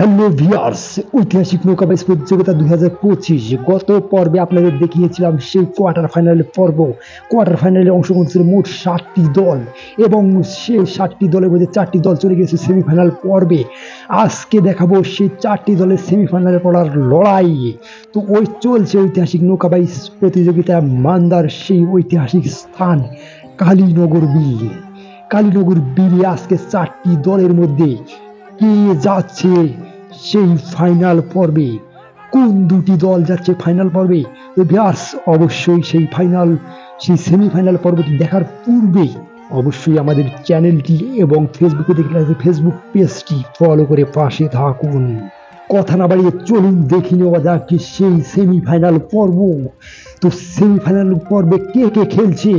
Hello viewers ঐতিহাসিক নৌকাবাইজ প্রতিযোগিতা দুই হাজার পঁচিশ। গত পর্বে আপনাদের দেখিয়েছিলাম সেই কোয়ার্টার ফাইনাল পর্ব। কোয়ার্টার ফাইনালে অংশগ্রহণ ছিল মোট ষাটটি দল এবং সেই ষাটটি দলের মধ্যে চারটি দল চলে গেছে সেমিফাইনাল পর্বে। আজকে দেখাবো সেই চারটি দলের সেমিফাইনালে পড়ার লড়াই। তো ওই চলছে ঐতিহাসিক নৌকাবাইজ প্রতিযোগিতা মান্দার সেই ঐতিহাসিক স্থান কালীনগর বিল। কালীনগর বিলে আজকে চারটি দলের মধ্যে কে যাচ্ছে সেই ফাইনাল পর্বে? কোন দুটি দল যাচ্ছে ফাইনাল পর্বে? ব্যাস, অবশ্যই সেই ফাইনাল সেই সেমিফাইনাল পর্বটি দেখার পূর্বে অবশ্যই আমাদের চ্যানেলটি এবং ফেসবুকে দেখে রাখবে ফেসবুক পেজটি ফলো করে পাশে থাকুন। কথা না বাড়িয়ে চলুন, দেখে নেওয়া যাক যে সেই সেমিফাইনাল পর্ব। তো সেমিফাইনাল পর্বে কে কে খেলছে?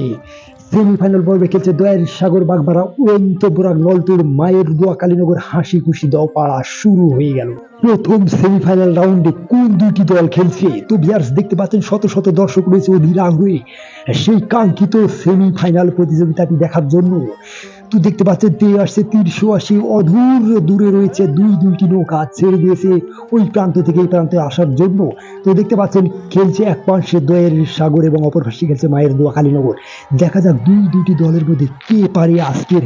সেমিফাইনাল পর্বে খেলছে দয়ার সাগর বাগমারা উড়ন্ত বোরাক নলতুর মায়ের দোয়া কালীনগর হাসি খুশি দপাড়া পাড়া শুরু হয়ে গেল। প্রথম সেমিফাইনাল রাউন্ডে কোন দুইটি দল খেলছে? তো ভিয়ার্স দেখতে পাচ্ছেন শত শত দর্শক রয়েছে অধীর আগ্রহে। সেই কাঙ্ক্ষিত সেমিফাইনাল প্রতিযোগিতাটি দেখার জন্য তো দেখতে পাচ্ছেন তে আসছে তিনশো আশি অধূর দূরে রয়েছে দুই দুইটি নৌকা ছেড়ে দিয়েছে ওই প্রান্ত থেকে এই প্রান্তে আসার জন্য। তো দেখতে পাচ্ছেন খেলছে এক পাশে দয়ের সাগর এবং অপর পাশে খেলছে মায়ের দোয়া কালীনগর দেখা যাক দুই দুটি দলের মধ্যে কে পারে আজকের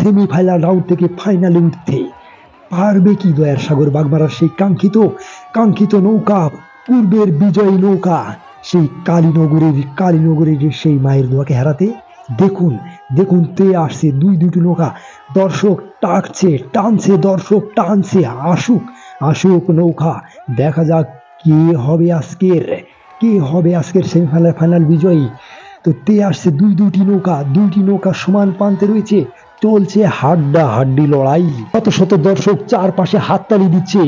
সেমিফাইনাল রাউন্ড থেকে ফাইনালে উঠতে পারবে কি দয়ার সাগর বাগমারার সেই কাঙ্ক্ষিত কাঙ্ক্ষিত নৌকা, পূর্বের বিজয়ী নৌকা? সেই কালীনগরের কালীনগরের সেই মায়ের দোয়াকে হারাতে দেখুন। দেখুন, তে আসছে, দুই দুটি নৌকা। দর্শক টাকছে, টানছে, দর্শক টানছে, আসুক আসুক নৌকা। দেখা যাক কে হবে আজকের, কে হবে আজকের সেমিফাইনাল ফাইনাল বিজয়ী। তো তে আসছে, দুই দুটি নৌকা, দুইটি নৌকা সমান প্রান্তে রয়েছে। চলছে হাড্ডা হাড্ডি লড়াই। শত শত দর্শক চারপাশে হাততালি দিচ্ছে।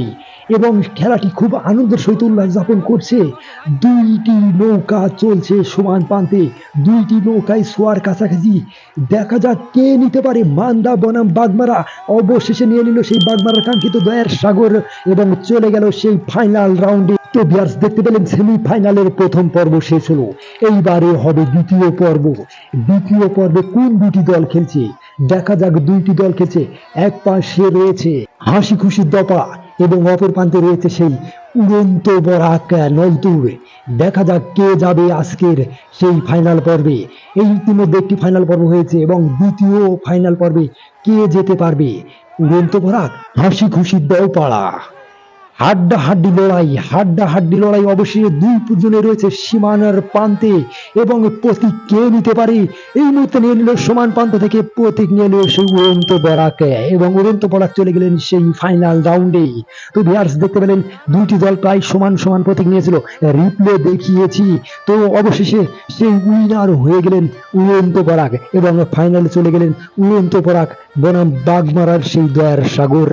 এবং খেলাটি খুব আনন্দের সহিত উল্লাস যাপন করছে। দুইটি নৌকা চলছে সমান প্রান্তে। দুইটি নৌকায় সোয়ার কাছাকাছি। দেখা যাক কে নিতে পারে। মান্দা, বনাম, বাগমারা। অবশেষে নিয়ে নিল সেই বাগমারার কাঙ্ক্ষিত দয়ার সাগর এবং চলে গেল সেই ফাইনাল রাউন্ডে তো দেখতে পেলেন সেমিফাইনালের প্রথম পর্ব শেষ হলো। এইবারে হবে দ্বিতীয় পর্ব। দ্বিতীয় পর্বে কোন দুটি দল খেলছে? দেখা যাক দুইটি দল খেলছে। এক পাশে রয়েছে হাসি খুশি দপা এবং অপর প্রান্তে রয়েছে সেই উড়ন্ত বরাক নলতুর দেখা যাক কে যাবে আজকের সেই ফাইনাল পর্বে। এই ইতিমধ্যে একটি ফাইনাল পর্ব হয়েছে এবং দ্বিতীয় ফাইনাল পর্বে কে যেতে পারবে? উড়ন্ত বরাক হাসি খুশি দৌপাড়া হাড্ডা হাড্ডি লড়াই, হাড্ডা হাড্ডি লড়াই অবশ্যই দুই জনে রয়েছে সীমানার প্রান্তে এবং প্রতীক কে নিতে পারে? এই মুহূর্তে নিয়ে নিল সমান প্রান্ত থেকে প্রতীক নিয়ে নিল সেই উড়ন্ত বরাক এবং উড়ন্ত বরাক চলে গেলেন সেই ফাইনাল রাউন্ডে তো ভিয়ার্স দেখতে পেলেন, দুইটি দল প্রায় সমান সমান প্রতীক নিয়েছিল। রিপ্লে দেখিয়েছি। তো অবশেষে সেই উইনার হয়ে গেলেন উড়ন্ত বরাক এবং ফাইনালে চলে গেলেন উড়ন্ত বরাক বনাম বাগমারার সেই দয়ার সাগর।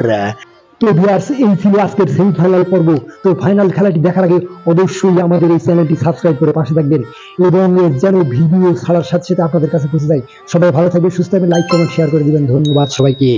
তো ভিউয়ার্স এই ছিল আজকের সেমিফাইনাল পর্ব। তো ফাইনাল খেলাটি দেখার আগে অবশ্যই আমাদের এই চ্যানেলটি সাবস্ক্রাইব করে পাশে থাকবেন এবং যেন ভিডিও ছাড়ার সাথে সাথে আপনাদের কাছে পৌঁছে যায়। সবাই ভালো থাকবে সুস্থ থাকবে লাইক কমেন্ট শেয়ার করে দিবেন। ধন্যবাদ সবাইকে।